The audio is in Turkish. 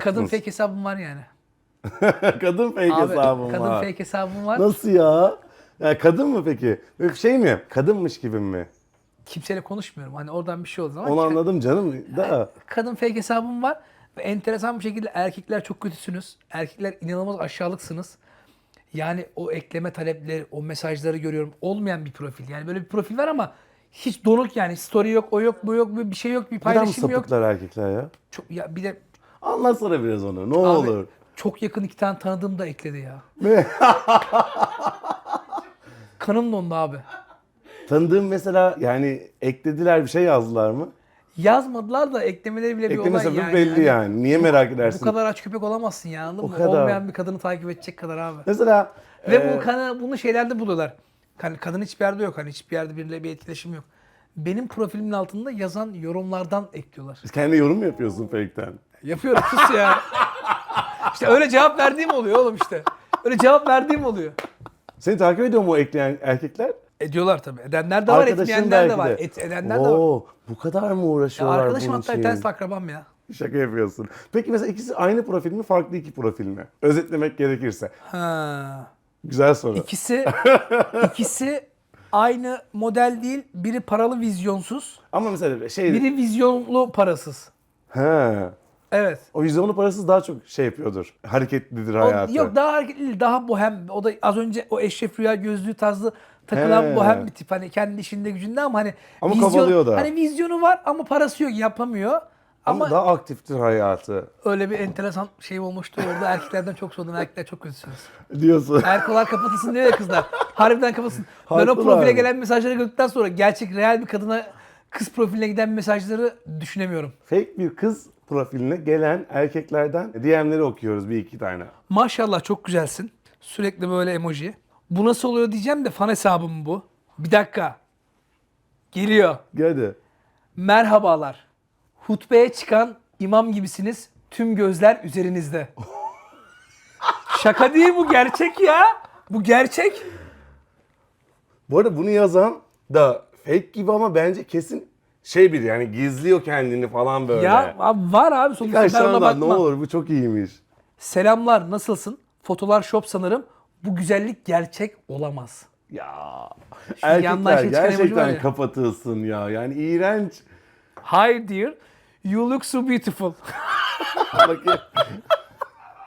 Kadın fake hesabım var yani. kadın fake Abi, hesabım kadın var. fake hesabım var. Nasıl ya? ya? Kadın mı peki? Böyle şey mi? Kadınmış gibi mi? Kimseyle konuşmuyorum. Hani oradan bir şey oldu. Onu anladım canım da. Kadın fake hesabım var. Ve enteresan bir şekilde erkekler çok kötüsünüz. Erkekler inanılmaz aşağılıksınız. Yani o ekleme talepleri, o mesajları görüyorum. Olmayan bir profil. Yani böyle bir profil var ama hiç donuk yani. Story yok, o yok, bu yok, bir şey yok, bir Neden mi paylaşım yok. sapıklar erkekler ya? Çok, ya bir de Anlatsana biraz onu. Ne abi, olur. çok yakın iki tane tanıdığım da ekledi ya. Kanım dondu abi. Tanıdığım mesela yani eklediler bir şey yazdılar mı? Yazmadılar da eklemeleri bile bir Ekleme olay sebebi yani. belli Hani yani. Niye merak Bu edersin? kadar aç köpek olamazsın ya anladın O mı? kadar. Olmayan bir kadını takip edecek kadar abi. Mesela Ve e, bu kanı, bunu şeylerde buluyorlar. Hani kadın hiçbir yerde yok. Hani hiçbir yerde biriyle bir etkileşim yok. Benim profilimin altında yazan yorumlardan ekliyorlar. kendi yorum mu yapıyorsun fake'ten? Yapıyorum sus ya. İşte öyle cevap verdiğim oluyor oğlum işte. Öyle cevap verdiğim oluyor. Seni takip ediyor mu o ekleyen erkekler? Ediyorlar tabii. Edenler de var, Arkadaşın etmeyenler de belki var. de. Et, edenler de var. Oo, bu kadar mı Ya uğraşıyorlar arkadaşım bunun hatta için? de akrabam ya. Şaka yapıyorsun. Peki mesela ikisi aynı profil mi, farklı iki profil mi? Özetlemek gerekirse. Ha. Güzel soru. İkisi, ikisi aynı model değil. Biri paralı vizyonsuz. Ama mesela şey... Biri vizyonlu parasız. He. Evet. O vizyonlu parasız daha çok şey yapıyordur. Hareketlidir O- hayatı. yok daha hareketli değil, daha bohem. O da az önce o eşref rüya gözlüğü tarzı takılan He. bohem bir tip. Hani kendi işinde gücünde ama hani Ama kabalıyor da. Hani vizyonu var ama parası yok yapamıyor. Ama, daha aktiftir hayatı. öyle bir enteresan şey olmuştu orada erkeklerden çok soğudum. Erkekler çok kötüsünüz. Diyorsun. Erkolar kapatılsın diyor ya kızlar. Harbiden kapatsın. Ben o Haklılar. profile gelen mesajları gördükten sonra gerçek real bir kadına kız profiline giden mesajları düşünemiyorum. Fake bir kız profiline gelen erkeklerden DM'leri okuyoruz bir iki tane. Maşallah çok güzelsin. Sürekli böyle emoji. Bu nasıl oluyor diyeceğim de fan hesabım bu. Bir dakika. Geliyor. Hadi. Merhabalar. Hutbeye çıkan imam gibisiniz. Tüm gözler üzerinizde. Şaka değil bu gerçek ya. Bu gerçek. Bu arada bunu yazan da fake gibi ama bence kesin şey bir yani gizliyor kendini falan böyle. Ya abi var abi sonuçta Birkaç ben ona tane daha, ne olur bu çok iyiymiş. Selamlar nasılsın? Fotolar shop sanırım. Bu güzellik gerçek olamaz. Ya yandan erkekler şey çıkan emoji var gerçekten ya. kapatılsın ya. Yani iğrenç. Hi dear. You look so beautiful.